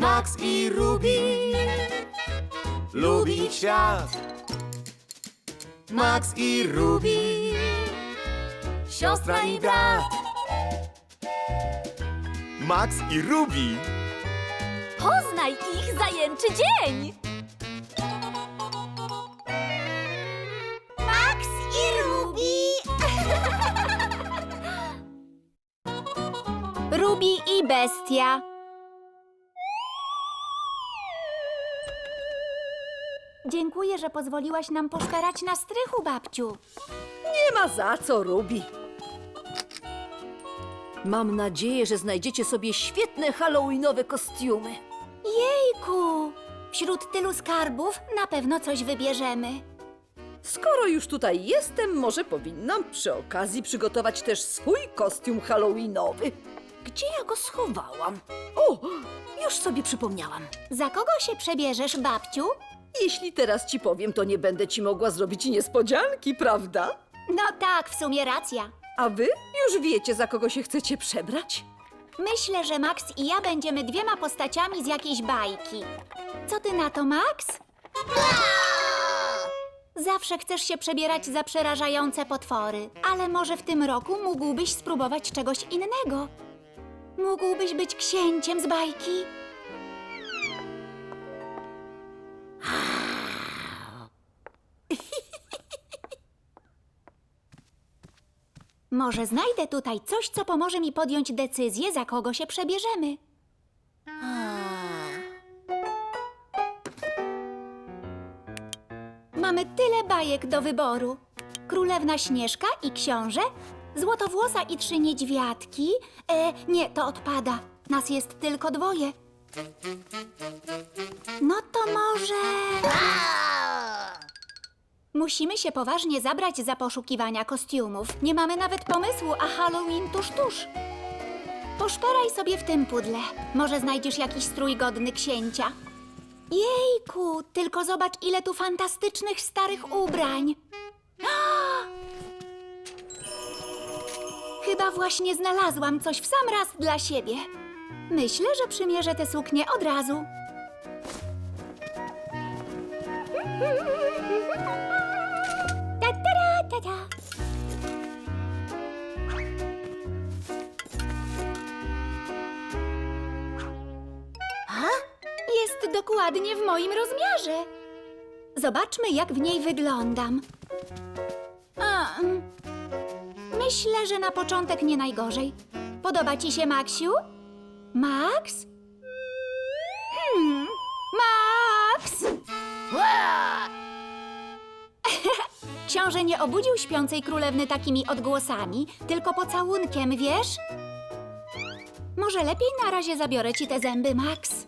Max i Ruby lubić świat. Max i Ruby, siostra i brat. Max i Ruby, Poznaj ich zajęczy dzień! Max i Ruby! Ruby i bestia. Dziękuję, że pozwoliłaś nam poszperać na strychu, babciu. Nie ma za co, Ruby. Mam nadzieję, że znajdziecie sobie świetne halloweenowe kostiumy. Jejku! Wśród tylu skarbów na pewno coś wybierzemy. Skoro już tutaj jestem, może powinnam przy okazji przygotować też swój kostium halloweenowy. Gdzie ja go schowałam? O, już sobie przypomniałam. Za kogo się przebierzesz, babciu? Jeśli teraz ci powiem, to nie będę ci mogła zrobić niespodzianki, prawda? No tak, w sumie racja. A wy już wiecie, za kogo się chcecie przebrać? Myślę, że Max i ja będziemy dwiema postaciami z jakiejś bajki. Co ty na to, Max? Zawsze chcesz się przebierać za przerażające potwory, ale może w tym roku mógłbyś spróbować czegoś innego. Mógłbyś być księciem z bajki. Może znajdę tutaj coś, co pomoże mi podjąć decyzję, za kogo się przebierzemy. Mamy tyle bajek do wyboru. Królewna Śnieżka i książę, Złotowłosa i trzy niedźwiadki. E, nie, to odpada. Nas jest tylko dwoje. No to może... Musimy się poważnie zabrać za poszukiwania kostiumów. Nie mamy nawet pomysłu, a Halloween tuż tuż. Poszperaj sobie w tym pudle. Może znajdziesz jakiś strój godny księcia. Jejku, tylko zobacz, ile tu fantastycznych starych ubrań. Chyba właśnie znalazłam coś w sam raz dla siebie. Myślę, że przymierzę tę suknię od razu. Dokładnie w moim rozmiarze. Zobaczmy, jak w niej wyglądam. Mm, myślę, że na początek nie najgorzej. Podoba ci się, Maksiu? Max? Hmm, Max! Książę nie obudził śpiącej królewny takimi odgłosami, tylko pocałunkiem, wiesz? Może lepiej na razie zabiorę ci te zęby, Max.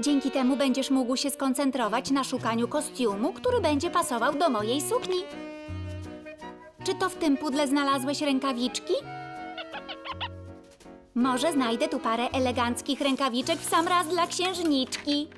Dzięki temu będziesz mógł się skoncentrować na szukaniu kostiumu, który będzie pasował do mojej sukni. Czy to w tym pudle znalazłeś rękawiczki? Może znajdę tu parę eleganckich rękawiczek w sam raz dla księżniczki.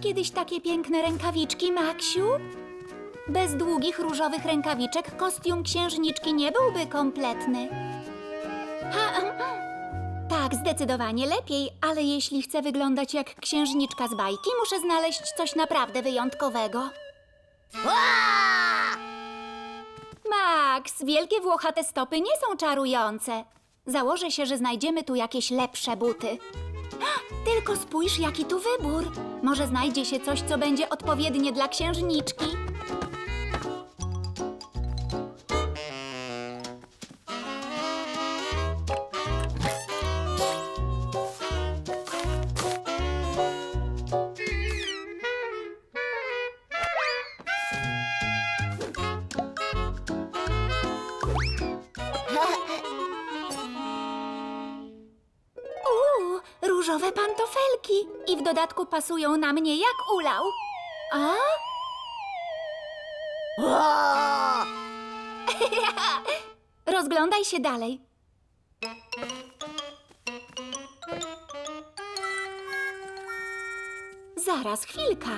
Kiedyś takie piękne rękawiczki, Maksiu? Bez długich różowych rękawiczek kostium księżniczki nie byłby kompletny. Ha, tak, zdecydowanie lepiej, ale jeśli chcę wyglądać jak księżniczka z bajki, muszę znaleźć coś naprawdę wyjątkowego. Max, wielkie włochate stopy nie są czarujące. Założę się, że znajdziemy tu jakieś lepsze buty. Tylko spójrz, jaki tu wybór. Może znajdzie się coś, co będzie odpowiednie dla księżniczki. Różowe pantofelki. I w dodatku pasują na mnie jak ulał. A? Rozglądaj się dalej. Zaraz, chwilka.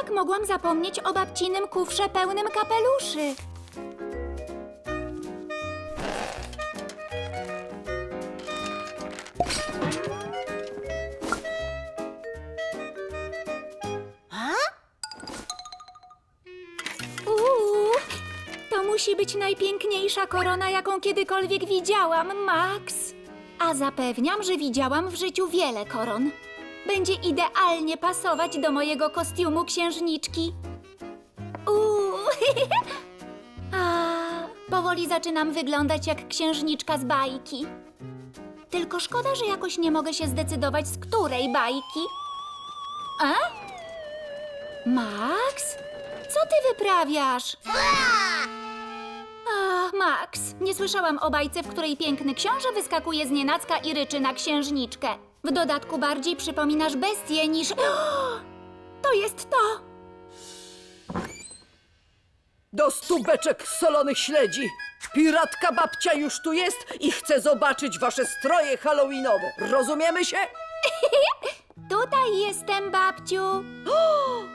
Jak mogłam zapomnieć o babcinym kufrze pełnym kapeluszy? Być najpiękniejsza korona, jaką kiedykolwiek widziałam, Max. A zapewniam, że widziałam w życiu wiele koron. Będzie idealnie pasować do mojego kostiumu księżniczki. Uuu. A, powoli zaczynam wyglądać jak księżniczka z bajki. Tylko szkoda, że jakoś nie mogę się zdecydować, z której bajki. A? Max? Co ty wyprawiasz? Max, nie słyszałam o bajce, w której piękny książę wyskakuje z nienacka i ryczy na księżniczkę. W dodatku bardziej przypominasz bestię niż... To jest to! Do stubeczek solonych śledzi. Piratka babcia już tu jest i chce zobaczyć wasze stroje halloweenowe. Rozumiemy się? Tutaj jestem, babciu.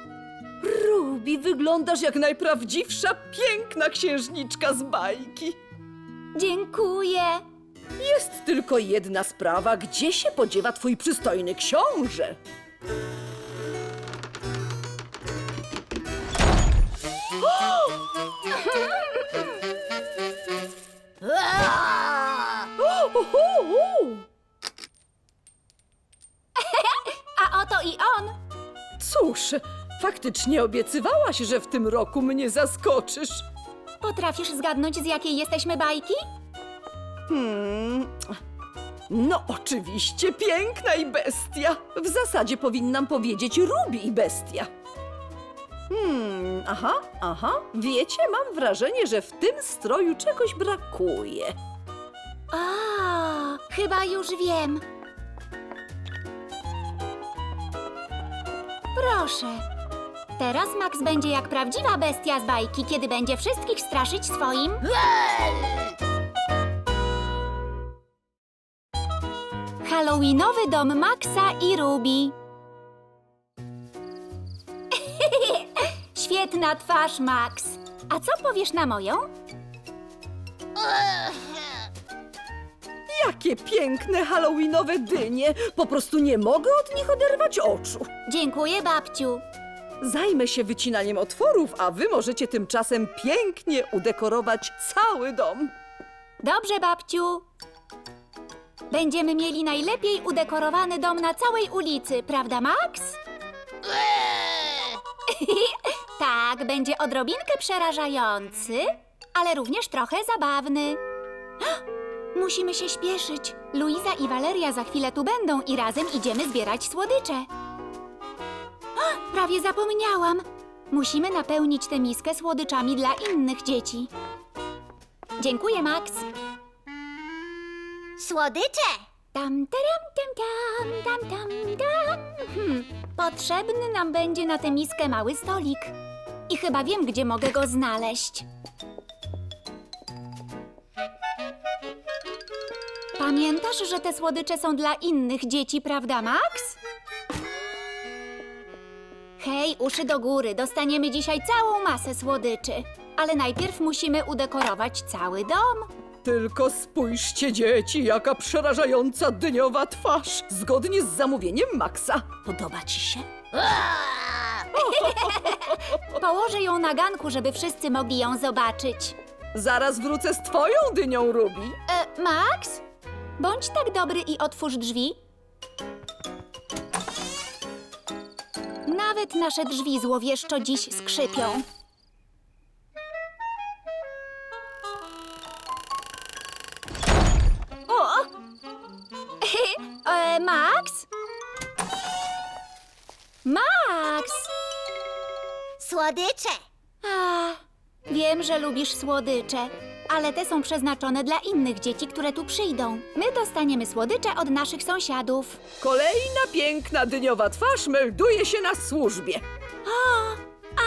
Ruby, wyglądasz jak najprawdziwsza, piękna księżniczka z bajki. Dziękuję. Jest tylko jedna sprawa, gdzie się podziewa twój przystojny książę? A oto i on. Cóż, faktycznie obiecywałaś, że w tym roku mnie zaskoczysz. Potrafisz zgadnąć, z jakiej jesteśmy bajki? Hmm. No, oczywiście, piękna i bestia. W zasadzie powinnam powiedzieć Ruby i bestia. Hmm, aha, aha. Wiecie, mam wrażenie, że w tym stroju czegoś brakuje. A, chyba już wiem. Proszę. Teraz Max będzie jak prawdziwa bestia z bajki, kiedy będzie wszystkich straszyć swoim. Halloweenowy dom Maxa i Ruby. Świetna twarz, Max. A co powiesz na moją? Jakie piękne halloweenowe dynie! Po prostu nie mogę od nich oderwać oczu. Dziękuję, babciu. Zajmę się wycinaniem otworów, a wy możecie tymczasem pięknie udekorować cały dom. Dobrze, babciu. Będziemy mieli najlepiej udekorowany dom na całej ulicy, prawda, Max? tak, będzie odrobinkę przerażający, ale również trochę zabawny. Musimy się śpieszyć. Luiza i Valeria za chwilę tu będą i razem idziemy zbierać słodycze. Prawie zapomniałam. Musimy napełnić tę miskę słodyczami dla innych dzieci. Dziękuję, Max. Słodycze! Tam, taram, tam, tam, tam, tam, tam. Hmm. Potrzebny nam będzie na tę miskę mały stolik. I chyba wiem, gdzie mogę go znaleźć. Pamiętasz, że te słodycze są dla innych dzieci, prawda, Max? Hej, uszy do góry, dostaniemy dzisiaj całą masę słodyczy. Ale najpierw musimy udekorować cały dom. Tylko spójrzcie, dzieci, jaka przerażająca dyniowa twarz! Zgodnie z zamówieniem Maxa. Podoba ci się? Położę ją na ganku, żeby wszyscy mogli ją zobaczyć. Zaraz wrócę z twoją dynią, Ruby. E, Max? Bądź tak dobry i otwórz drzwi. Nawet nasze drzwi złowieszczo dziś skrzypią. O! e, Max? Max! Słodycze! A, wiem, że lubisz słodycze. Ale te są przeznaczone dla innych dzieci, które tu przyjdą. My dostaniemy słodycze od naszych sąsiadów. Kolejna piękna dyniowa twarz melduje się na służbie. O,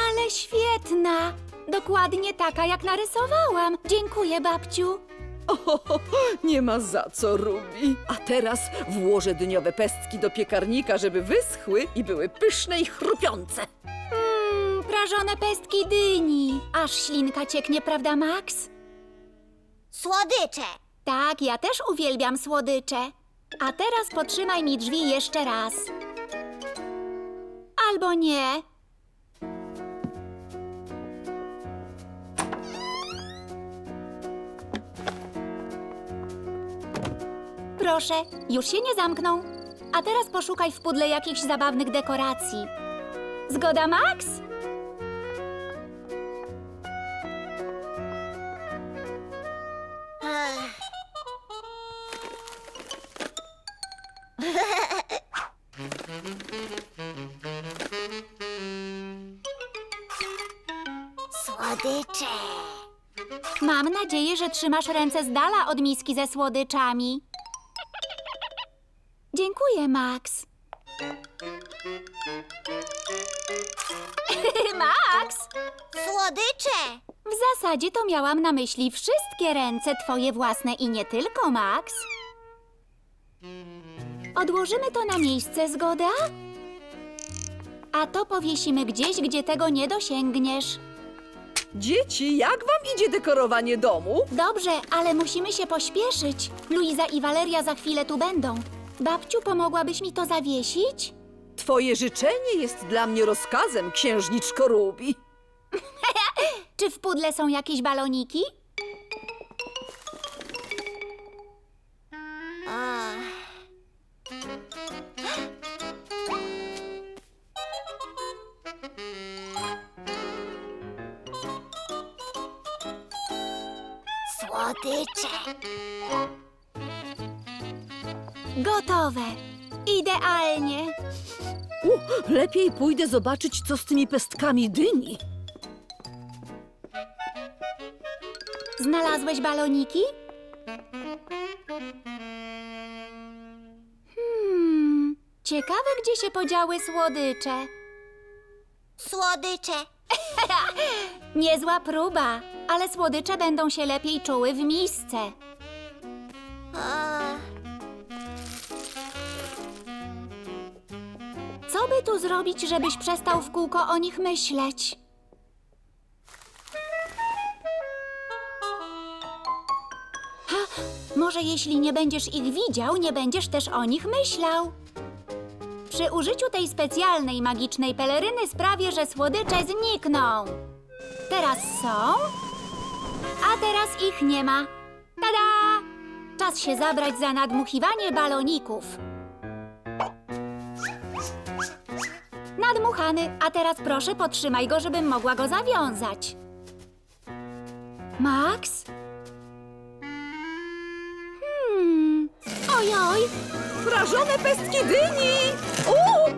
ale świetna! Dokładnie taka, jak narysowałam. Dziękuję, babciu. O, nie ma za co, Rubi. A teraz włożę dyniowe pestki do piekarnika, żeby wyschły i były pyszne i chrupiące. Mmm, prażone pestki dyni. Aż ślinka cieknie, prawda, Max? Słodycze. Tak, ja też uwielbiam słodycze. A teraz potrzymaj mi drzwi jeszcze raz. Albo nie. Proszę, już się nie zamkną. A teraz poszukaj w pudle jakichś zabawnych dekoracji. Zgoda, Max? Trzymasz ręce z dala od miski ze słodyczami. Dziękuję, Max. Max! Słodycze. W zasadzie to miałam na myśli wszystkie ręce, twoje własne i nie tylko, Max. Odłożymy to na miejsce, zgoda? A to powiesimy gdzieś, gdzie tego nie dosięgniesz. Dzieci, jak wam idzie dekorowanie domu? Dobrze, ale musimy się pośpieszyć. Luiza i Waleria za chwilę tu będą. Babciu, pomogłabyś mi to zawiesić? Twoje życzenie jest dla mnie rozkazem, księżniczko Rubi. Czy w pudle są jakieś baloniki? Słodycze. Gotowe. Idealnie. U, lepiej pójdę zobaczyć, co z tymi pestkami dyni. Znalazłeś baloniki? Hmm, ciekawe, gdzie się podziały słodycze. Słodycze. Niezła próba, ale słodycze będą się lepiej czuły w misce. Co by tu zrobić, żebyś przestał w kółko o nich myśleć? Ha, może jeśli nie będziesz ich widział, nie będziesz też o nich myślał. Przy użyciu tej specjalnej magicznej peleryny sprawię, że słodycze znikną. Teraz są, a teraz ich nie ma. Tada! Czas się zabrać za nadmuchiwanie baloników. Nadmuchany, a teraz proszę potrzymaj go, żebym mogła go zawiązać. Max? Hmm. Ojoj, Prażone pestki dyni! O!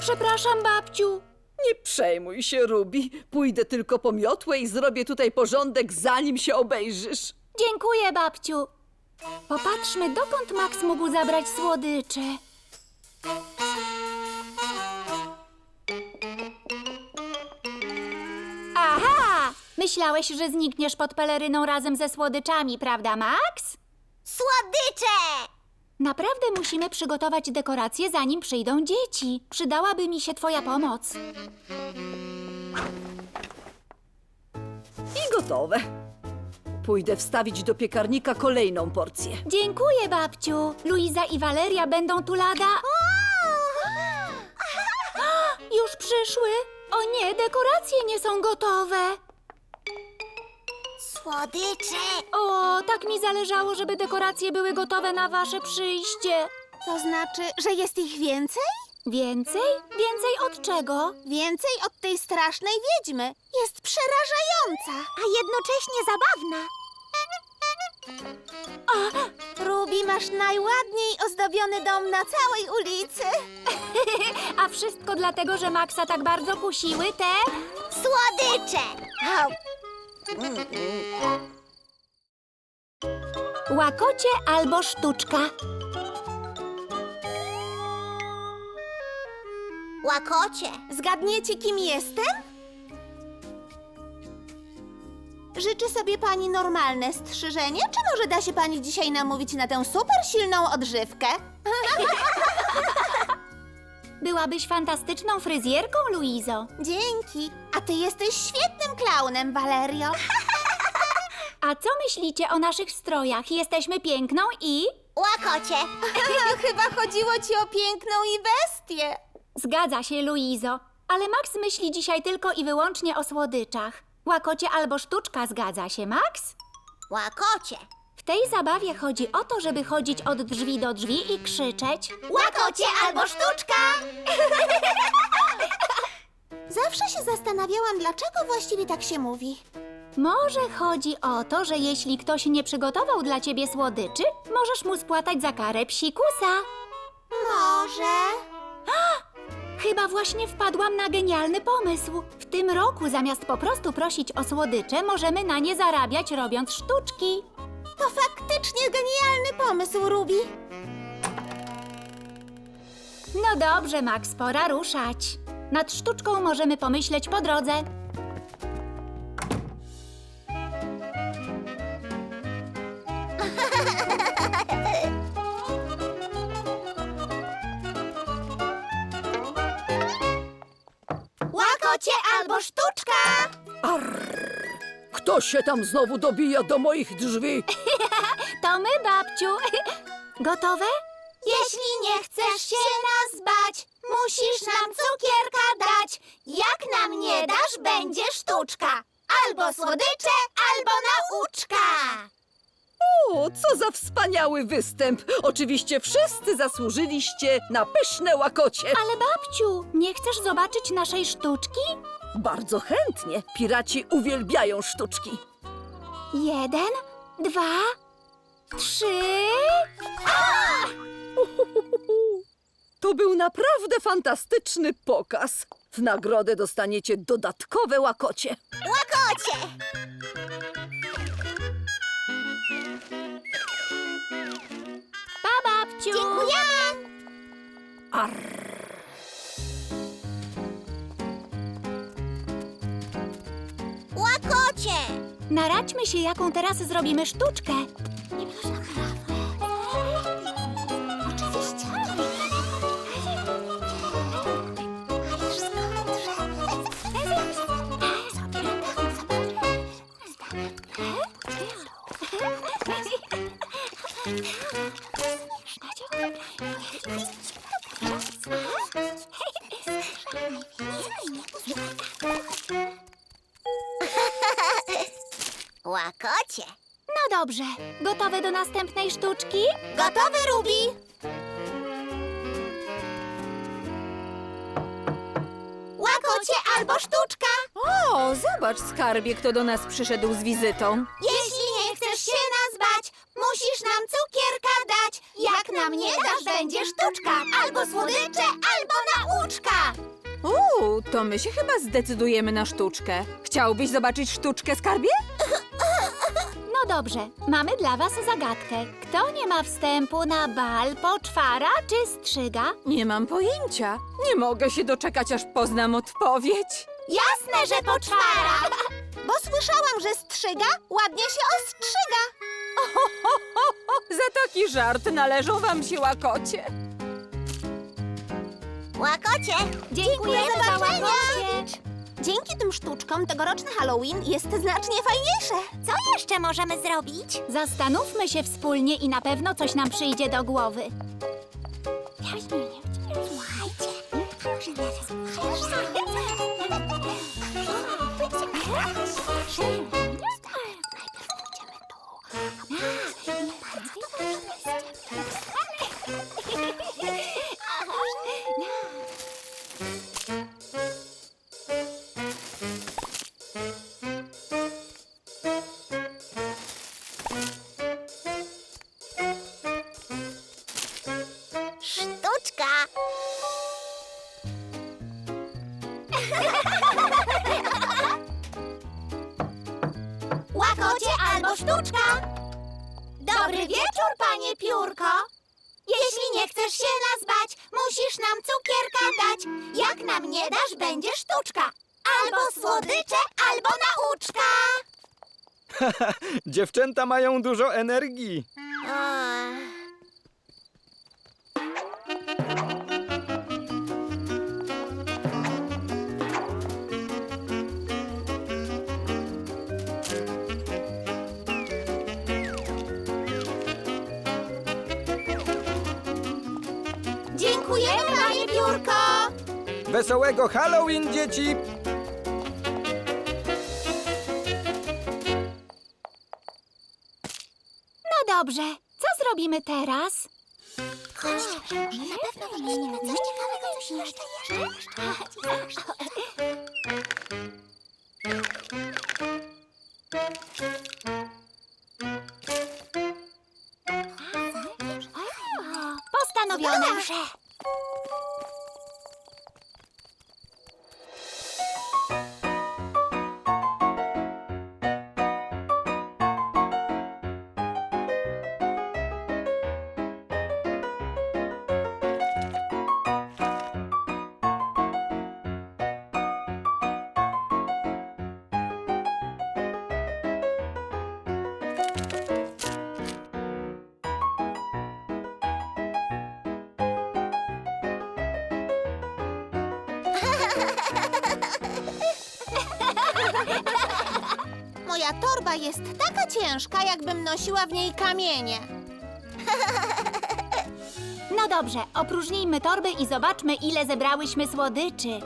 przepraszam, babciu. Nie przejmuj się, Rubi. Pójdę tylko po miotłę i zrobię tutaj porządek, zanim się obejrzysz. Dziękuję, babciu. Popatrzmy, dokąd Max mógł zabrać słodycze. Aha! Myślałeś, że znikniesz pod peleryną razem ze słodyczami, prawda, Max? Słodycze. Naprawdę musimy przygotować dekoracje, zanim przyjdą dzieci. Przydałaby mi się Twoja pomoc. I gotowe. Pójdę wstawić do piekarnika kolejną porcję. Dziękuję, babciu. Luiza i Waleria będą tu lada. Już przyszły. O nie, dekoracje nie są gotowe. Słodycze. O, tak mi zależało, żeby dekoracje były gotowe na wasze przyjście. To znaczy, że jest ich więcej? Więcej? Więcej od czego? Więcej od tej strasznej wiedźmy. Jest przerażająca. A jednocześnie zabawna. Ruby, masz najładniej ozdobiony dom na całej ulicy. A wszystko dlatego, że Maxa tak bardzo kusiły te... Słodycze. Au. Łakocie albo sztuczka. Łakocie, zgadniecie, kim jestem? Życzy sobie pani normalne strzyżenie, czy może da się pani dzisiaj namówić na tę super silną odżywkę? Byłabyś fantastyczną fryzjerką, Luizo. Dzięki. A ty jesteś świetnym klaunem, Valerio. A co myślicie o naszych strojach? Jesteśmy piękną i... Łakocie. Chyba chodziło ci o piękną i bestię. Zgadza się, Luizo. Ale Max myśli dzisiaj tylko i wyłącznie o słodyczach. Łakocie albo sztuczka, zgadza się, Max? Łakocie. W tej zabawie chodzi o to, żeby chodzić od drzwi do drzwi i krzyczeć. Łakocie albo sztuczka! Zawsze się zastanawiałam, dlaczego właściwie tak się mówi. Może chodzi o to, że jeśli ktoś nie przygotował dla ciebie słodyczy, możesz mu spłatać za karę psikusa. Może. Chyba właśnie wpadłam na genialny pomysł. W tym roku zamiast po prostu prosić o słodycze, możemy na nie zarabiać robiąc sztuczki. To faktycznie genialny pomysł, Ruby. No dobrze, Max, pora ruszać. Nad sztuczką możemy pomyśleć po drodze. Łakocie albo sztuczka! Kto się tam znowu dobija do moich drzwi? To my, babciu. Gotowe? Jeśli nie chcesz się nas bać, musisz nam cukierka dać. Jak nam nie dasz, będzie sztuczka. Albo słodycze, albo nauczka. O, co za wspaniały występ! Oczywiście wszyscy zasłużyliście na pyszne łakocie. Ale babciu, nie chcesz zobaczyć naszej sztuczki? Bardzo chętnie. Piraci uwielbiają sztuczki. Jeden, dwa, trzy. To był naprawdę fantastyczny pokaz. W nagrodę dostaniecie dodatkowe łakocie. Łakocie! Pa, babciu. Dziękujemy! Łakocie! Naradźmy się, jaką teraz zrobimy sztuczkę. Dobrze, gotowe do następnej sztuczki? Gotowy, Ruby? Łakocie albo sztuczka! O, zobacz, skarbie, kto do nas przyszedł z wizytą. Jeśli nie chcesz się nas bać, musisz nam cukierka dać. Jak nam nie dasz, będzie sztuczka. Albo słodycze, albo nauczka. Uuu, to my się chyba zdecydujemy na sztuczkę. Chciałbyś zobaczyć sztuczkę, skarbie? No dobrze, mamy dla was zagadkę. Kto nie ma wstępu na bal, poczwara czy strzyga? Nie mam pojęcia. Nie mogę się doczekać, aż poznam odpowiedź. Jasne, że poczwara. Bo słyszałam, że strzyga ładnie się ostrzyga. Za taki żart należą wam się łakocie. Łakocie! Dziękujemy za łakocie. Dzięki tym sztuczkom tegoroczny Halloween jest znacznie fajniejsze. Co jeszcze możemy zrobić? Zastanówmy się wspólnie i na pewno coś nam przyjdzie do głowy. Sztuczka! Łakocie albo sztuczka! Dobry wieczór, panie piórko. Jeśli nie chcesz się nas bać, musisz nam cukierka dać. Jak nam nie dasz, będzie sztuczka. Albo słodycze, albo nauczka. Dziewczęta mają dużo energii. Dziękujemy, Wesołego Halloween, dzieci! No dobrze, co zrobimy teraz? Chodźcie, na pewno wymyślimy coś ciekawego, coś jeszcze, jeszcze, jeszcze. Moja torba jest taka ciężka, jakbym nosiła w niej kamienie. No dobrze, opróżnijmy torby i zobaczmy, ile zebrałyśmy słodyczy.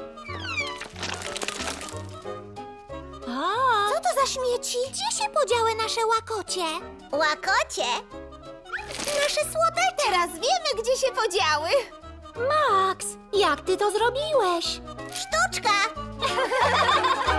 Podziały nasze łakocie? Łakocie? Nasze słodycze! Teraz wiemy, gdzie się podziały. Max, jak ty to zrobiłeś? Sztuczka!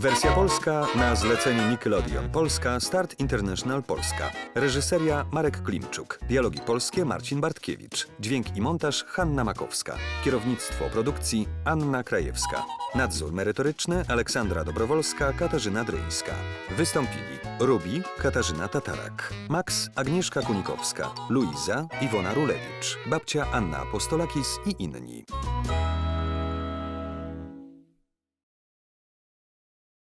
Wersja polska na zlecenie Nickelodeon Polska Start International Polska. Reżyseria Marek Klimczuk. Dialogi polskie Marcin Bartkiewicz. Dźwięk i montaż Hanna Makowska. Kierownictwo produkcji Anna Krajewska. Nadzór merytoryczny Aleksandra Dobrowolska, Katarzyna Dryńska. Wystąpili Rubi, Katarzyna Tatarak, Max, Agnieszka Kunikowska, Luiza, Iwona Rulewicz, babcia Anna Apostolakis i inni.